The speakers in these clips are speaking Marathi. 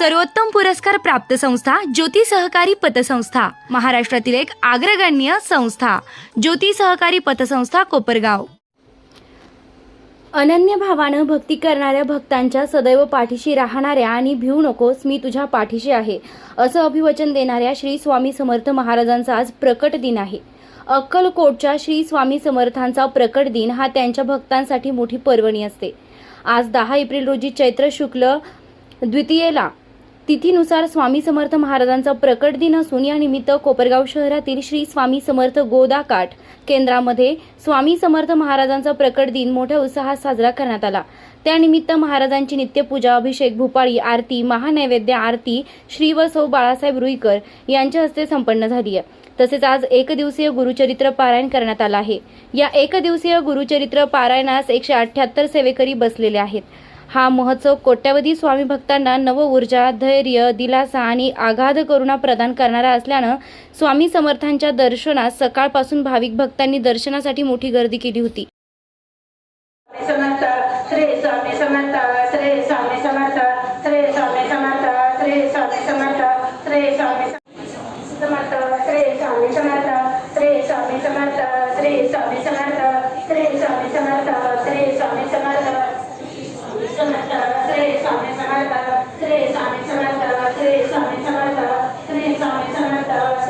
सर्वोत्तम पुरस्कार प्राप्त संस्था ज्योती सहकारी पतसंस्था. महाराष्ट्रातील एक अग्रगण्य संस्था ज्योती सहकारी पतसंस्था कोपरगाव. अनन्य भावानं भक्ती करणाऱ्या भक्तांच्या सदैव पाठीशी राहणाऱ्या आणि भिवू नकोस मी तुझ्या पाठीशी आहे असं अभिवचन देणाऱ्या श्री स्वामी समर्थ महाराजांचा आज प्रकट दिन आहे. अक्कलकोटच्या श्री स्वामी समर्थांचा प्रकट दिन हा त्यांच्या भक्तांसाठी मोठी पर्वणी असते. आज दहा एप्रिल रोजी चैत्र शुक्ल द्वितीयेला तिथीनुसार स्वामी समर्थ महाराजांचा प्रकट दिन असून या निमित्त कोपरगाव शहरातील श्री स्वामी समर्थ गोदाकाठ केंद्रामध्ये स्वामी समर्थ महाराजांचा प्रकट दिन मोठ्या उत्साहात साजरा करण्यात आला. त्यानिमित्त महाराजांची नित्यपूजा अभिषेक भूपाळी आरती महानैवेद्य आरती श्री व बाळासाहेब रुईकर यांच्या हस्ते संपन्न झाली आहे. तसेच आज एक दिवसीय गुरुचरित्र पारायण करण्यात आलं आहे. या एक दिवसीय गुरुचरित्र पारायणास एकशे अठ्याहत्तर सेवेकरी बसलेले आहेत. हा महोत्सव कोट्यावधी स्वामी भक्तांना नव ऊर्जा धैर्य दिलासा आणि आघाध करुणा प्रदान करणारा असल्यानं स्वामी समर्थांच्या दर्शनास सकाळपासून भाविक भक्तांनी दर्शनासाठी मोठी गर्दी केली होती समर्थ श्री स्वामी समर्थ श्री स्वामी समर्थ श्री स्वामी समर्थ श्री स्वामी समर्थ श्री स्वामी समर्थ श्री स्वामी समर्थ श्री स्वामी समर्थ श्री स्वामी समर्थ श्री स्वामी समर्थ श्री स्वामी समर्थ समर्थ श्री स्वामी समर्थ श्री स्वामी समर्थ श्री स्वामी समर्थ श्री स्वामी समर्थ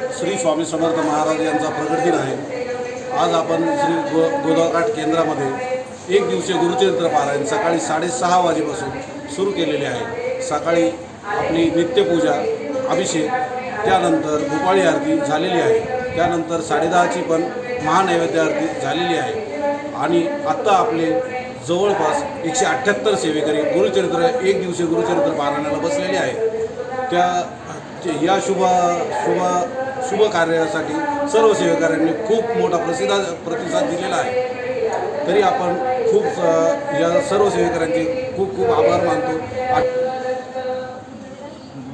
श्री स्वामी समर्थ महाराज यांचा प्रगट दिन आहे आज आपण श्री गो गोदावघाट केंद्रामध्ये एक दिवसीय गुरुचरित्र पारायण सकाळी साडेसहा वाजेपासून सुरू केलेले आहे. सकाळी आपली नित्यपूजा अभिषेक त्यानंतर भूपाळी आरती झालेली आहे. त्यानंतर साडेदहाची पण महानैवेद्य आरती झालेली आहे. आणि आत्ता आपले जवळपास एकशे अठ्ठ्याहत्तर सेवेकरी गुरुचरित्र एक दिवसीय गुरुचरित्र पारायणाला बसलेले आहे त्या ते- या शुभ शुभ शुभ कार्यासाठी सर्व सेवेकऱ्यांनी खूप मोठा प्रसिद्ध प्रतिसाद दिलेला आहे. तरी आपण खूप या सर्व सेवेकऱ्यांचे खूप खूप आभार मानतो.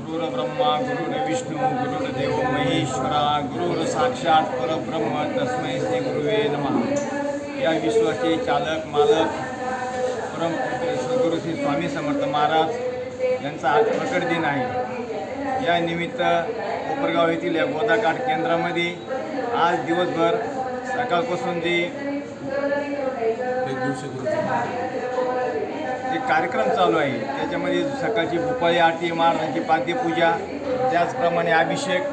गुरुर ब्रह्मा गुरुर विष्णू गुरुर देव महेश्वरा गुरुर साक्षात परब्रह्म तस्मै श्री गुरुवे नमः. या विश्वाचे चालक मालक परम सद्गुरू श्री स्वामी समर्थ महाराज यांचा आज प्रकट दिन आहे. या निमित्त कोपरगाव येथील या गोदाकाठ केंद्रामध्ये आज दिवसभर सकाळपासून जे जे कार्यक्रम चालू आहे त्याच्यामध्ये सकाळची भूपाळी आरती महाराजांची पाद्यपूजा त्याचप्रमाणे अभिषेक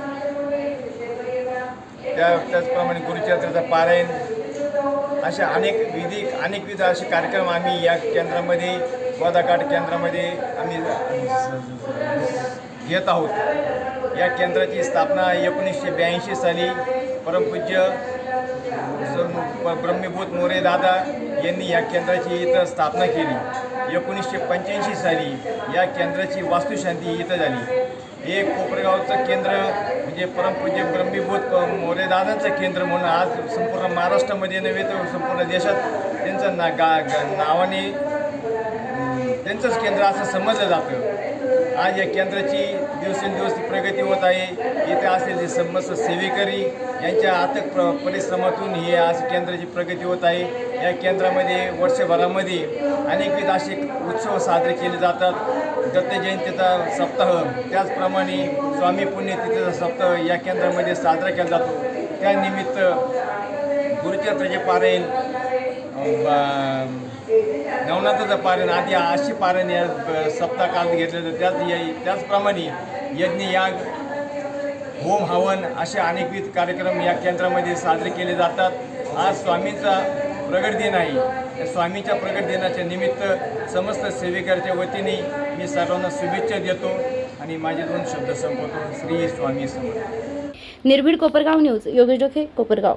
त्या त्याचप्रमाणे गुरुचरित्राचं पारायण अशा अनेक विधी अनेकविध असे कार्यक्रम आम्ही या केंद्रामध्ये गोदाकाठ केंद्रामध्ये आम्ही घेत आहोत. या केंद्राची स्थापना एकोणीसशे ब्याऐंशी साली परमपूज्य स- ब्रह्मीभूत मोरे दादा यांनी या केंद्राची इथं स्थापना केली. एकोणीसशे पंच्याऐंशी साली या केंद्राची वास्तुशांती इथं झाली. हे कोपरगावचं केंद्र म्हणजे परमपूज्य ब्रह्मीभूत मोरे दादांचं केंद्र म्हणून आज संपूर्ण महाराष्ट्रामध्ये नव्हे तर संपूर्ण देशात त्यांचं ना गा- नावाने त्यांचंच केंद्र असं समजलं जातं. आज या केंद्राची दिवसेंदिवस प्रगती होत आहे. इथे असलेले समस्त सेवेकरी यांच्या अथक प्र परिश्रमातून ही आज केंद्राची प्रगती होत आहे. या केंद्रामध्ये वर्षभरामध्ये अनेकविध असे उत्सव साजरे केले जातात. दत्त जयंतीचा सप्ताह त्याचप्रमाणे स्वामी पुण्यतिथीचा सप्ताह या केंद्रामध्ये साजरा केला जातो. त्यानिमित्त गुरुचरित्राचे पारायण नवनाथाचं पारण आधी अशी पारण या ब- घेतलं तर त्याच या- त्याचप्रमाणे यज्ञ याग होम हवन असे अनेकविध कार्यक्रम या केंद्रामध्ये साजरे केले जातात. आज स्वामींचा प्रगट दिन आहे. स्वामीच्या प्रगट दिनाच्या निमित्त समस्त सेविकांच्या वतीने मी सर्वांना शुभेच्छा देतो आणि माझे दोन शब्द संपवतो. श्री स्वामी समर्थ. निर्भीड कोपरगाव न्यूज योगेश डोके कोपरगाव.